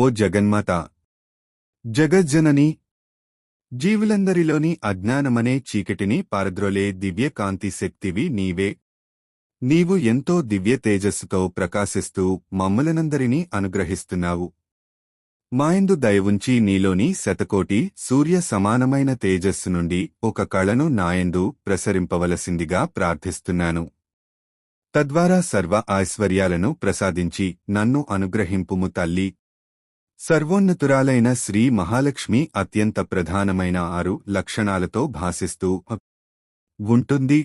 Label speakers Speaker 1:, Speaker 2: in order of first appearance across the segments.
Speaker 1: ఓ జగన్మాత! జగజ్జనని! జీవులందరిలోని అజ్ఞానమనే చీకటిని పారద్రోలే దివ్య కాంతి శక్తివి నీవే! నీవు ఎంతో దివ్య తేజస్సుతో ప్రకాశిస్తూ మమ్ములనందరినీ అనుగ్రహిస్తున్నావు. మాయందు దయవుంచి నీలోని శతకోటి సూర్య సమానమైన తేజస్సు నుండి ఒక కళను నాయందు ప్రసరింపవలసిందిగా ప్రార్థిస్తున్నాను. తద్వారా సర్వ ఐశ్వర్యాలను ప్రసాదించి నన్ను అనుగ్రహింపుము తల్లి! సర్వోన్నతురాలైన శ్రీ మహాలక్ష్మి అత్యంత ప్రధానమైన ఆరు లక్షణాలతో భాసిస్తూ ఉంటుంది.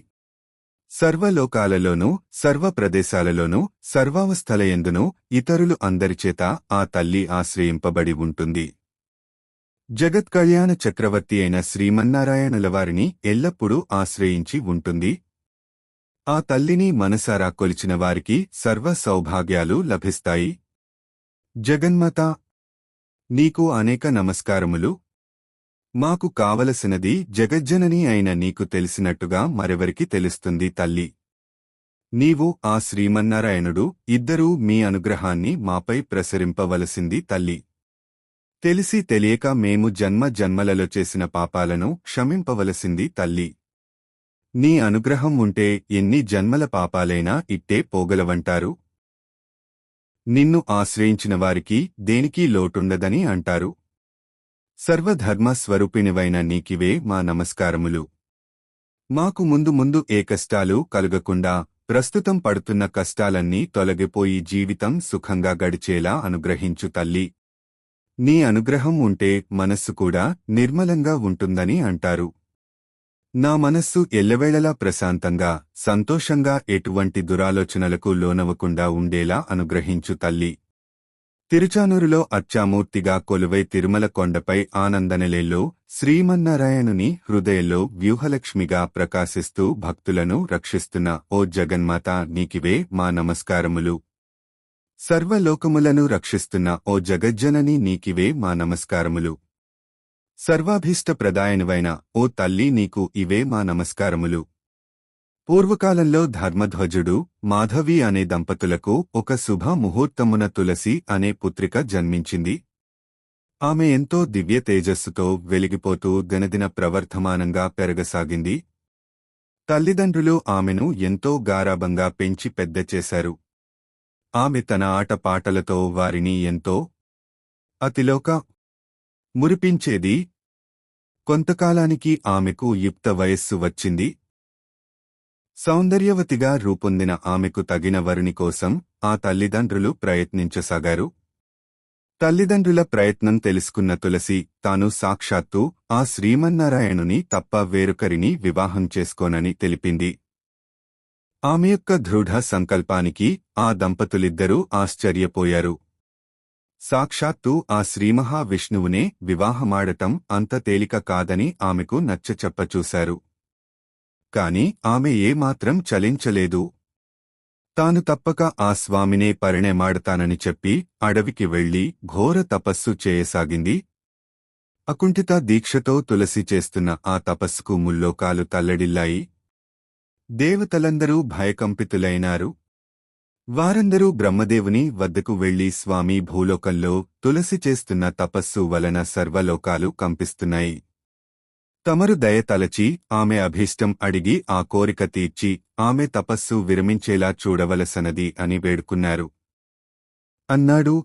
Speaker 1: సర్వలోకాలలోనూ సర్వ ప్రదేశాలలోనూ సర్వావస్థలయందునూ ఇతరులు అందరిచేత ఆ తల్లి ఆశ్రయింపబడి ఉంటుంది. జగత్ కళ్యాణ చక్రవర్తి అయిన శ్రీమన్నారాయణులవారిని ఎల్లప్పుడూ ఆశ్రయించి ఉంటుంది. ఆ తల్లిని మనసారా కొలిచిన వారికి సర్వ సౌభాగ్యాలు లభిస్తాయి. జగన్మత నీకు అనేక నమస్కారములు. మాకు కావలసినది జగజ్జనని అయిన నీకు తెలిసినట్టుగా మరెవరికి తెలుస్తుంది తల్లి? నీవు ఆ శ్రీమన్నారాయణుడు ఇద్దరూ మీ అనుగ్రహాన్ని మాపై ప్రసరింపవలసింది తల్లి. తెలిసి తెలియక మేము జన్మ జన్మలలో చేసిన పాపాలను క్షమింపవలసింది తల్లి. నీ అనుగ్రహం ఉంటే ఎన్ని జన్మల పాపాలైనా ఇట్టే పోగలవంటారు. నిన్ను ఆశ్రయించిన వారికి దేనికీ లోటుండదని అంటారు. సర్వధర్మ స్వరూపిణివైన నీకివే మా నమస్కారములు. మాకు ముందు ముందు ఏ కష్టాలు కలుగకుండా ప్రస్తుతం పడుతున్న కష్టాలన్నీ తొలగిపోయి జీవితం సుఖంగా గడిచేలా అనుగ్రహించు తల్లి. నీ అనుగ్రహం ఉంటే మనస్సు కూడా నిర్మలంగా ఉంటుందని అంటారు. నా మనస్సు ఎల్లవేళలా ప్రశాంతంగా సంతోషంగా ఎటువంటి దురాలోచనలకు లోనవకుండా ఉండేలా అనుగ్రహించు తల్లి. తిరుచానూరులో అచ్చామూర్తిగా కొలువై తిరుమల కొండపై ఆనందనలేల్లో శ్రీమన్నారాయణుని హృదయంలో వ్యూహలక్ష్మిగా ప్రకాశిస్తూ భక్తులను రక్షిస్తున్న ఓ జగన్మాత నీకివే మా నమస్కారములు. సర్వలోకములను రక్షిస్తున్న ఓ జగజ్జనని నీకివే మా నమస్కారములు. సర్వాభీష్టప్రదాయనువైన ఓ తల్లి నీకు ఇవే మా నమస్కారములు. పూర్వకాలంలో ధర్మధ్వజుడు మాధవి అనే దంపతులకు ఒక శుభ ముహూర్తమున తులసి అనే పుత్రిక జన్మించింది. ఆమె ఎంతో దివ్య తేజస్సుతో వెలిగిపోతూ దినదిన ప్రవర్ధమానంగా పెరగసాగింది. తల్లిదండ్రులు ఆమెను ఎంతో గారాబంగా పెంచి పెద్ద చేశారు. ఆమె తన ఆటపాటలతో వారిని ఎంతో అతిలోక మురిపించేది? కొంతకాలానికి ఆమెకు యుక్త వయస్సు వచ్చింది. సౌందర్యవతిగా రూపొందిన ఆమెకు తగిన వరుని కోసం ఆ తల్లిదండ్రులు ప్రయత్నించసాగారు. తల్లిదండ్రుల ప్రయత్నం తెలుసుకున్న తులసి తాను సాక్షాత్తు ఆ శ్రీమన్నారాయణుని తప్ప వేరొకరిని వివాహం చేసుకోనని తెలిపింది. ఆమె యొక్క దృఢ సంకల్పానికి ఆ దంపతులిద్దరూ ఆశ్చర్యపోయారు. సాక్షాత్తు ఆ శ్రీమహావిష్ణువునే వివాహమాడటం అంత తేలిక కాదని ఆమెకు నచ్చచెప్పచూశారు కాని ఆమె ఏమాత్రం చలించలేదు. తాను తప్పక ఆ స్వామినే పరిణయమాడతానని చెప్పి అడవికి వెళ్ళి ఘోర తపస్సు చేయసాగింది. అకుంఠిత దీక్షతో తులసి చేస్తున్న ఆ తపస్సుకు ముల్లోకాలు తల్లడిల్లాయి. దేవతలందరూ భయకంపితులైనారు. వారందరూ బ్రహ్మదేవుని వద్దకు వెళ్ళి స్వామి భూలోకంలో తులసి చేస్తున్న తపస్సు వలన సర్వలోకాలు కంపిస్తున్నాయి. తమరు దయ తలచి ఆమె అభీష్టం అడిగి ఆ కోరిక తీర్చి ఆమె తపస్సు విరమించేలా చూడవలసనది అని వేడుకున్నారు. అన్నాడు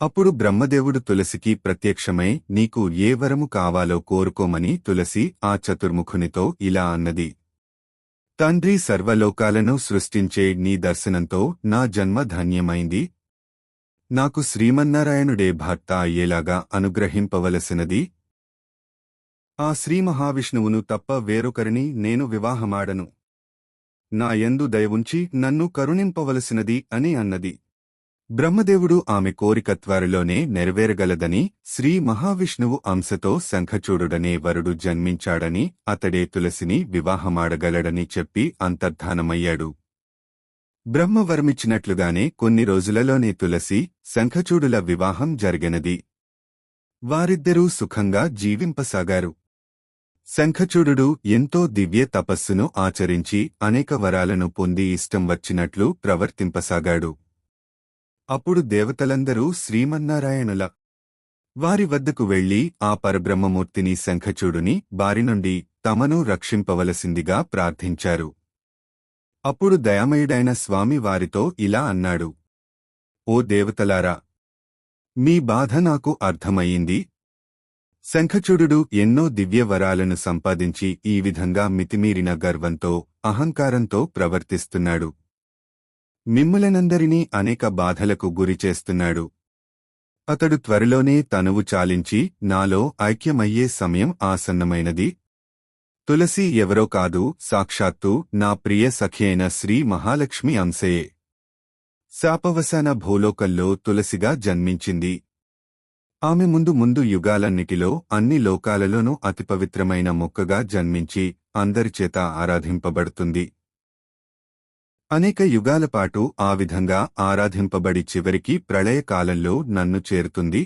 Speaker 1: అప్పుడు బ్రహ్మదేవుడు తులసికి ప్రత్యక్షమై నీకు ఏ వరము కావాలో కోరుకోమని తులసి ఆ చతుర్ముఖునితో ఇలా అన్నది. తండ్రి సర్వలోకాలను సృష్టించే నీ దర్శనంతో నా జన్మ ధన్యమైంది. నాకు శ్రీమన్నారాయణుడే భర్త అయ్యేలాగా అనుగ్రహింపవలసినది. ఆ శ్రీ మహావిష్ణువును తప్ప వేరొకరిని నేను వివాహమాడను. నా యందు దయవుంచి నన్ను కరుణింపవలసినది అని అన్నది. బ్రహ్మదేవుడు ఆమె కోరిక త్వరలోనే నెరవేరగలదని శ్రీ మహావిష్ణువు అంశతో శంఖచూడుడనే వరుడు జన్మించాడని అతడే తులసిని వివాహమాడగలడని చెప్పి అంతర్ధానమయ్యాడు. బ్రహ్మవరమిచ్చినట్లుగానే కొన్ని రోజులలోనే తులసి శంఖచూడుల వివాహం జరిగినది. వారిద్దరూ సుఖంగా జీవింపసాగారు. శంఖచూడు ఎంతో దివ్య తపస్సును ఆచరించి అనేక వరాలను పొంది ఇష్టం వచ్చినట్లు ప్రవర్తింపసాగాడు. అప్పుడు దేవతలందరూ శ్రీమన్నారాయణుల వారి వద్దకు వెళ్ళి ఆ పరబ్రహ్మమూర్తిని శంఖచూడుని బారి నుండి తమను రక్షింపవలసిందిగా ప్రార్థించారు. అప్పుడు దయామయుడైన స్వామి వారితో ఇలా అన్నాడు. ఓ దేవతలారా మీ బాధ నాకు అర్థమయ్యింది. శంఖచూడు ఎన్నో దివ్యవరాలను సంపాదించి ఈ విధంగా మితిమీరిన గర్వంతో అహంకారంతో ప్రవర్తిస్తున్నాడు. మిమ్ములనందరినీ అనేక బాధలకు గురిచేస్తున్నాడు అతడు త్వరలోనే తనువు చాలించి నాలో ఐక్యమయ్యే సమయం ఆసన్నమైనది. తులసి ఎవరో కాదు సాక్షాత్తు నా ప్రియ సఖి అయిన శ్రీ మహాలక్ష్మి అంశయే. శాపవసాన భూలోకల్లో తులసిగా జన్మించింది. ఆమె ముందు ముందు యుగాలన్నిటిలో అన్ని లోకాలలోనూ అతి పవిత్రమైన మొక్కగా జన్మించి అందరిచేత ఆరాధింపబడుతుంది. అనేక యుగాల పాటు ఆ విధంగా ఆరాధింపబడి చివరికి ప్రళయకాలంలో నన్ను చేరుతుంది.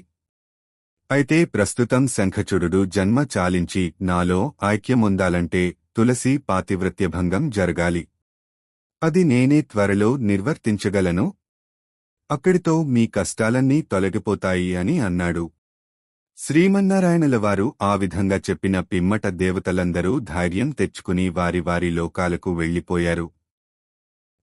Speaker 1: అయితే ప్రస్తుతం శంఖచుడు జన్మ చాలించి నాలో ఐక్యముందాలంటే తులసి పాతివ్రత్యభంగం జరగాలి. అది నేనే త్వరలో నిర్వర్తించగలను. అక్కడితో మీ కష్టాలన్నీ తొలగిపోతాయి అని అన్నాడు. శ్రీమన్నారాయణులవారు ఆ విధంగా చెప్పిన పిమ్మట దేవతలందరూ ధైర్యం తెచ్చుకుని వారి వారి లోకాలకు వెళ్ళిపోయారు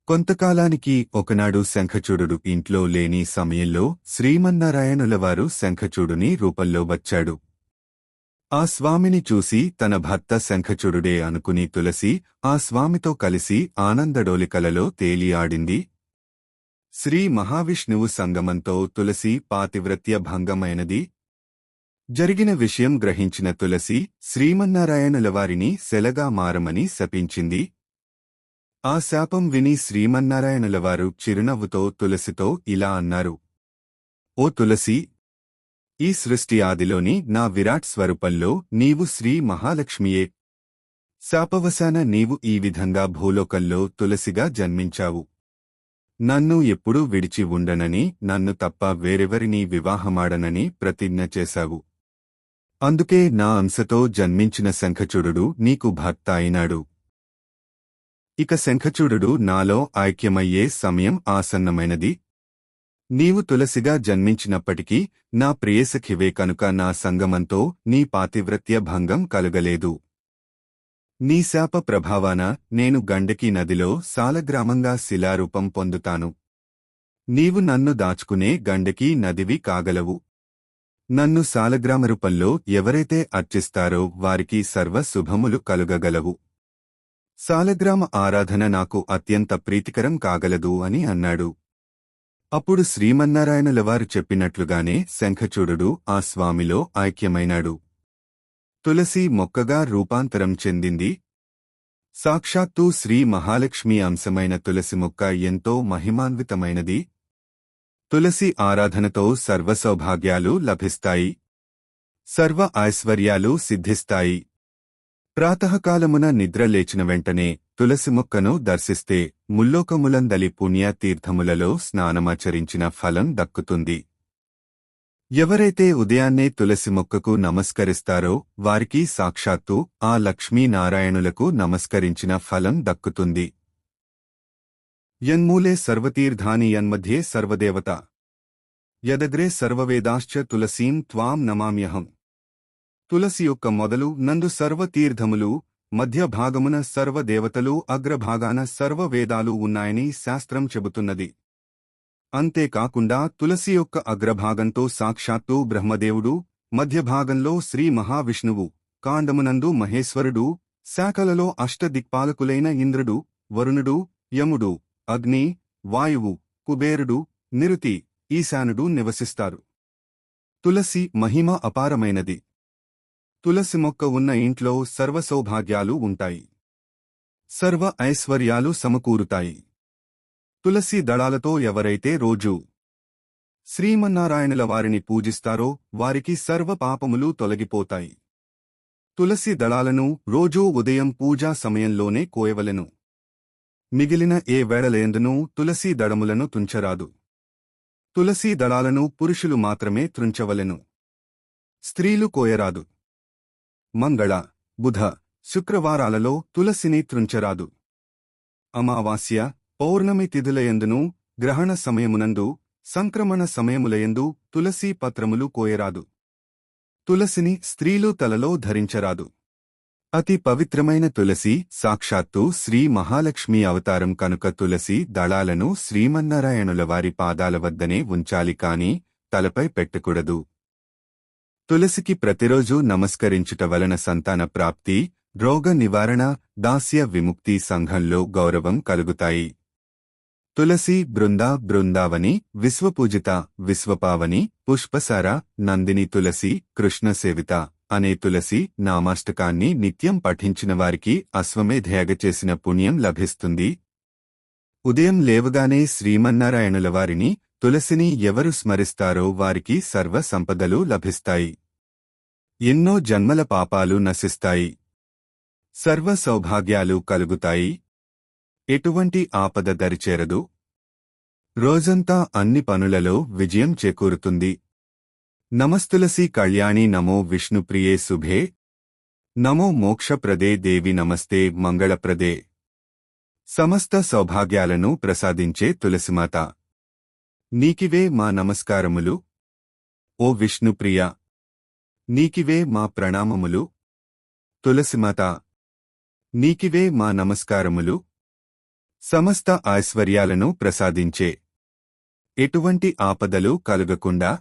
Speaker 1: కొంతకాలానికి ఒకనాడు శంఖచూడు ఇంట్లో లేని సమయంలో శ్రీమన్నారాయణులవారు శంఖచూడుని రూపంలో వచ్చాడు. ఆ స్వామిని చూసి తన భర్త శంఖచూడుడే అనుకుని తులసి ఆ స్వామితో కలిసి ఆనందడోలికలలో తేలి ఆడింది శ్రీ మహావిష్ణువు సంగమంతో తులసి పాతివ్రత్య భంగమైనది. జరిగిన విషయం గ్రహించిన తులసి శ్రీమన్నారాయణులవారిని సెలగా మారమని శపించింది. ఆ శాపం విని శ్రీమన్నారాయణులవారు చిరునవ్వుతో తులసితో ఇలా అన్నారు. ఓ తులసి! ఈ సృష్టి ఆదిలోని నా విరాట్ స్వరూపంలో నీవు శ్రీ మహాలక్ష్మియే. శాపవశాన నీవు ఈ విధంగా భూలోకంలో తులసిగా జన్మించావు. నన్ను ఎప్పుడూ విడిచి ఉండనని నన్ను తప్ప వేరెవరినీ వివాహమాడనని ప్రతిజ్ఞ చేశావు. అందుకే నా అంశతో జన్మించిన శంఖచుడు నీకు భర్త అయినాడు. ఇక శంఖచూడు నాలో ఐక్యమయ్యే సమయం ఆసన్నమైనది. నీవు తులసిగా జన్మించినప్పటికీ నా ప్రియసఖివే కనుక నా సంగమంతో నీ పాతివ్రత్య భంగం కలుగలేదు. నీ శాప ప్రభావాన నేను గండకీ నదిలో సాలగ్రామంగా శిలారూపం పొందుతాను. నీవు నన్ను దాచుకునే గండకీ నదివి కాగలవు. నన్ను సాలగ్రామ రూపంలో ఎవరైతే అర్చిస్తారో వారికి సర్వ శుభములు కలుగగలవు. సాలగ్రామ ఆరాధన నాకు అత్యంత ప్రీతికరం కాగలదు అని అన్నాడు. అప్పుడు శ్రీమన్నారాయణులవారు చెప్పినట్లుగానే శంఖచూడు ఆ స్వామిలో ఐక్యమైనాడు. తులసి మొక్కగా రూపాంతరం చెందింది. సాక్షాత్తు శ్రీ మహాలక్ష్మి అంశమైన తులసి మొక్క ఎంతో మహిమాన్వితమైనది. తులసి ఆరాధనతో సర్వసౌభాగ్యాలు లభిస్తాయి. సర్వ ఐశ్వర్యాలు సిద్ధిస్తాయి. ప్రాతకాలమున నిద్ర లేచిన వెంటనే తులసి మొక్కను దర్శిస్తే ముల్లోకములందలి పుణ్యతీర్థములలో స్నానమాచరించిన ఫలం దక్కుతుంది. ఎవరైతే ఉదయాన్నే తులసి మొక్కకు నమస్కరిస్తారో వారికి సాక్షాత్తు ఆ లక్ష్మీనారాయణులకు నమస్కరించిన ఫలం దక్కుతుంది. యన్మూలే సర్వతీర్థాని యన్మధ్యే సర్వదేవత. యదగ్రే సర్వవేదాశ్చ తులసీం త్వాం నమామ్యహం. తులసి యొక్క మొదలు నందు సర్వతీర్థములు మధ్య భాగమున సర్వదేవతలు అగ్రభాగాన సర్వవేదాలు ఉన్నాయని శాస్త్రం చెబుతున్నది. అంతేకాకుండా తులసి యొక్క అగ్రభాగంతో సాక్షాత్తు బ్రహ్మదేవుడు మధ్యభాగంలో శ్రీ మహావిష్ణువు కాండమునందు మహేశ్వరుడు శాఖలలో అష్టదిక్పాలకులైన ఇంద్రుడు వరుణుడు యముడు అగ్ని వాయువు కుబేరుడు నిరుతి ఈశానుడు నివసిస్తారు. తులసి మహిమ అపారమైనది. తులసి మొక్క ఉన్న ఇంట్లో సర్వ సౌభాగ్యాలు ఉంటాయి. సర్వ ఐశ్వర్యాలు సమకూరుతాయి. తులసి దళాలతో ఎవరైతే రోజూ శ్రీమన్నారాయణుల వారిని పూజిస్తారో వారికి సర్వ పాపములు తొలగిపోతాయి. తులసి దళాలను రోజూ ఉదయం పూజా సమయంలోనే కోయవలెను. మిగిలిన ఏ వేళలేందునూ తులసీ దళములను తుంచరాదు. తులసి దళాలను పురుషులు మాత్రమే త్రుంచవలెను స్త్రీలు కోయరాదు. మంగళ బుధ శుక్రవారాలలో తులసిని త్రుంచరాదు అమావాస్య పౌర్ణమి తిథులయందును గ్రహణ సమయమునందు సంక్రమణ సమయములయందు తులసీ పత్రములు కోయరాదు. తులసిని స్త్రీలు తలలో ధరించరాదు. అతి పవిత్రమైన తులసి సాక్షాత్తు శ్రీ మహాలక్ష్మి అవతారం కనుక తులసి దళాలను శ్రీమన్నారాయణుల వారి పాదాల వద్దనే ఉంచాలి కాని తలపై పెట్టకూడదు. తులసికి ప్రతిరోజు నమస్కరించుట వలన సంతాన ప్రాప్తి రోగ నివారణ దాస్య విముక్తి సంఘంలో గౌరవం కలుగుతాయి. తులసి బృందా బృందావని విశ్వపూజిత విశ్వపావని పుష్పసార నందిని తులసి కృష్ణ సేవిత అనే తులసి నామాష్టకాన్ని నిత్యం పఠించిన వారికి అశ్వమేధయాగ చేసిన పుణ్యం లభిస్తుంది. ఉదయం లేవగానే శ్రీమన్నారాయణుల వారిని తులసిని ఎవరు స్మరిస్తారో వారికి సర్వ సంపదలు లభిస్తాయి. ఎన్నో జన్మల పాపాలు నశిస్తాయి. సర్వ సౌభాగ్యాలు కలుగుతాయి. ఎటువంటి ఆపద దరిచేరదు. రోజంతా అన్ని పనులలో విజయం చేకూరుతుంది. నమస్తులసి కళ్యాణి నమో విష్ణుప్రియే శుభే నమో మోక్షప్రదే దేవి నమస్తే మంగళప్రదే. సమస్త సౌభాగ్యాలను ప్రసాదించే తులసిమాత. నీకివే మా నమస్కారములు. ఓ విష్ణుప్రియ నీకివే మా ప్రణామములు. తులసిమాత నీకివే మా నమస్కారములు. సమస్త ఐశ్వర్యాలను ప్రసాదించే. ఎటువంటి ఆపదలు కలగకుండా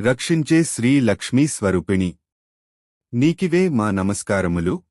Speaker 1: రక్షించే శ్రీ లక్ష్మీ స్వరూపిణి. నీకివే మా నమస్కారములు.